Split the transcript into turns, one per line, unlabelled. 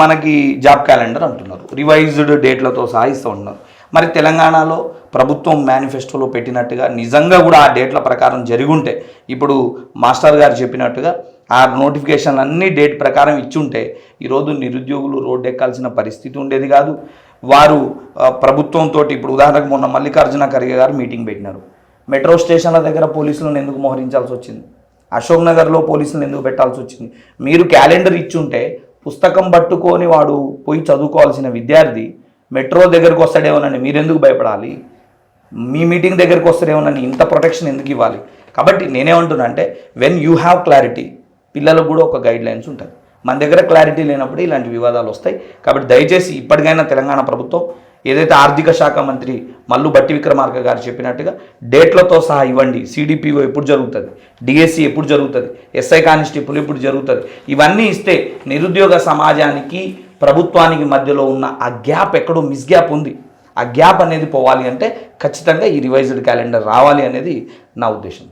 మనకి job calendar అంటున్నారు. Revised డేట్లతో సహా ఇస్తూ ఉంటున్నారు. మరి తెలంగాణలో ప్రభుత్వం మేనిఫెస్టోలో పెట్టినట్టుగా నిజంగా కూడా ఆ డేట్ల ప్రకారం జరిగుంటే ఇప్పుడు మాస్టర్ గారు చెప్పినట్టుగా ఆ నోటిఫికేషన్ అన్ని డేట్ ప్రకారం ఇచ్చుంటే ఈరోజు నిరుద్యోగులు రోడ్డు ఎక్కాల్సిన పరిస్థితి ఉండేది కాదు. వారు ప్రభుత్వంతో ఇప్పుడు ఉదాహరణకు మొన్న మల్లికార్జున ఖర్గే గారు మీటింగ్ పెట్టినారు. మెట్రో స్టేషన్ల దగ్గర పోలీసులను ఎందుకు మోహరించాల్సి వచ్చింది? అశోక్ నగర్లో పోలీసులను ఎందుకు పెట్టాల్సి వచ్చింది? మీరు క్యాలెండర్ ఇచ్చుంటే పుస్తకం పట్టుకొని వాడు పోయి చదువుకోవాల్సిన విద్యార్థి మెట్రో దగ్గరకు వస్తాడేమోనని మీరెందుకు భయపడాలి? మీ మీటింగ్ దగ్గరకు వస్తాడేమోనని ఇంత ప్రొటెక్షన్ ఎందుకు ఇవ్వాలి? కాబట్టి నేనేమంటున్నా అంటే వెన్ యూ హ్యావ్ క్లారిటీ పిల్లలకు కూడా ఒక గైడ్ లైన్స్ ఉంటుంది. మన దగ్గర క్లారిటీ లేనప్పుడు ఇలాంటి వివాదాలు వస్తాయి. కాబట్టి దయచేసి ఇప్పటికైనా తెలంగాణ ప్రభుత్వం ఏదైతే ఆర్థిక శాఖ మంత్రి మల్లు బట్టి విక్రమార్క గారు చెప్పినట్టుగా డేట్లతో సహా ఇవ్వండి. సిడిపిఓ ఎప్పుడు జరుగుతుంది? డిఎస్సి ఎప్పుడు జరుగుతుంది? ఎస్ఐ కానిస్టేబుల్ ఎప్పుడు జరుగుతుంది? ఇవన్నీ ఇస్తే నిరుద్యోగ సమాజానికి ప్రభుత్వానికి మధ్యలో ఉన్న ఆ గ్యాప్ ఎక్కడో మిస్ గ్యాప్ ఉంది. ఆ గ్యాప్ అనేది పోవాలి అంటే ఖచ్చితంగా ఈ రివైజ్డ్ క్యాలెండర్ రావాలి అనేది నా ఉద్దేశం.